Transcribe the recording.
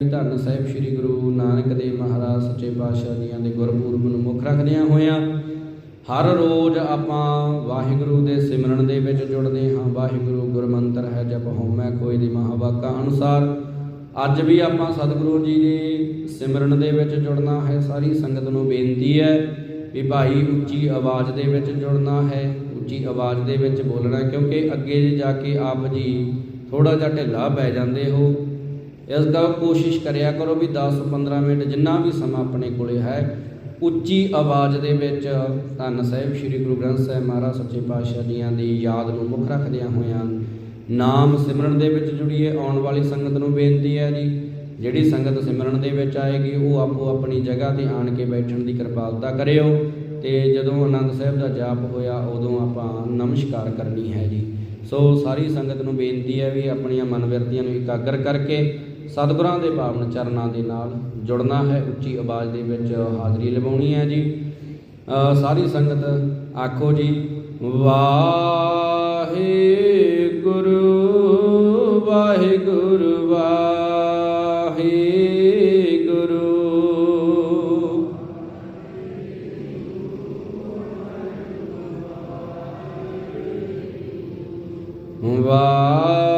ਧੰਨ ਸਾਹਿਬ ਸ੍ਰੀ ਗੁਰੂ ਨਾਨਕ ਦੇਵ ਮਹਾਰਾਜ ਸੱਚੇ ਪਾਤਸ਼ਾਹ ਜੀਆਂ ਦੇ ਗੁਰਪੁਰਬ ਨੂੰ ਮੁੱਖ ਰੱਖਦਿਆਂ ਹੋਇਆਂ, ਹਰ ਰੋਜ਼ ਆਪਾਂ ਵਾਹਿਗੁਰੂ ਦੇ ਸਿਮਰਨ ਦੇ ਵਿੱਚ ਜੁੜਦੇ ਹਾਂ। ਵਾਹਿਗੁਰੂ ਗੁਰਮੰਤਰ ਹੈ ਜਪ ਹਉਮੈ ਕੋਈ ਦੀ ਮਹਾਵਾਕਾ ਅਨੁਸਾਰ। ਅੱਜ ਵੀ ਆਪਾਂ ਸਤਿਗੁਰੂ ਜੀ ਦੇ ਸਿਮਰਨ ਦੇ ਵਿੱਚ ਜੁੜਨਾ ਹੈ। ਸਾਰੀ ਸੰਗਤ ਨੂੰ ਬੇਨਤੀ ਹੈ ਵੀ ਭਾਈ ਉੱਚੀ ਆਵਾਜ਼ ਦੇ ਵਿੱਚ ਜੁੜਨਾ ਹੈ। ਉੱਚੀ ਆਵਾਜ਼ ਦੇ ਵਿੱਚ ਬੋਲਣਾ ਕਿਉਂਕਿ ਅੱਗੇ ਜਾ ਕੇ ਆਪ ਜੀ ਥੋੜਾ ਜਿਹਾ ਢਿੱਲਾ ਪੈ ਜਾਂਦੇ ਹੋ। ਇਸ ਦਾ ਕੋਸ਼ਿਸ਼ ਕਰਿਆ ਕਰੋ ਵੀ 10-15 ਮਿੰਟ ਜਿੰਨਾ ਵੀ ਸਮਾਂ ਆਪਣੇ ਕੋਲੇ ਹੈ, ਉੱਚੀ ਆਵਾਜ਼ ਦੇ ਵਿੱਚ ਧੰਨ ਸਾਹਿਬ ਸ੍ਰੀ ਗੁਰੂ ਗ੍ਰੰਥ ਸਾਹਿਬ ਮਹਾਰਾਜ ਸੱਚੇ ਪਾਤਸ਼ਾਹ ਜੀਆਂ ਦੀ ਯਾਦ ਨੂੰ ਮੁੱਖ ਰੱਖਦਿਆਂ ਹੋਇਆਂ ਨਾਮ ਸਿਮਰਨ ਦੇ ਵਿੱਚ ਜੁੜੀਏ, ਆਉਣ ਵਾਲੀ ਸੰਗਤ ਨੂੰ ਬੇਨਤੀ ਹੈ ਜੀ, ਜਿਹੜੀ ਸੰਗਤ ਸਿਮਰਨ ਦੇ ਵਿੱਚ ਆਏਗੀ, ਉਹ ਆਪੋ ਆਪਣੀ ਜਗ੍ਹਾ ਤੇ ਆਣ ਕੇ ਬੈਠਣ ਦੀ ਕਿਰਪਾਲਤਾ ਕਰਿਓ ਤੇ ਜਦੋਂ ਆਨੰਦ ਸਾਹਿਬ ਦਾ ਜਾਪ ਹੋਇਆ, ਉਦੋਂ ਆਪਾਂ ਨਮਸਕਾਰ ਕਰਨੀ ਹੈ ਜੀ। ਸੋ ਸਾਰੀ ਸੰਗਤ ਨੂੰ ਬੇਨਤੀ ਹੈ ਵੀ ਆਪਣੀਆਂ ਮਨ ਮਨਵਿਰਤੀਆਂ ਨੂੰ ਇਕਾਗਰ ਕਰਕੇ ਸਤਿਗੁਰਾਂ ਦੇ ਪਾਵਨ ਚਰਨਾਂ ਦੇ ਨਾਲ ਜੁੜਨਾ ਹੈ, ਉੱਚੀ ਆਵਾਜ਼ ਦੇ ਵਿੱਚ ਹਾਜ਼ਰੀ ਲਵਾਉਣੀ ਹੈ ਜੀ। ਸਾਰੀ ਸੰਗਤ ਆਖੋ ਜੀ, ਵਾਹਿਗੁਰੂ ਵਾਹਿਗੁਰੂ ਵਾਹਿਗੁਰੂ। ਵਾਹਿਗੁਰੂ।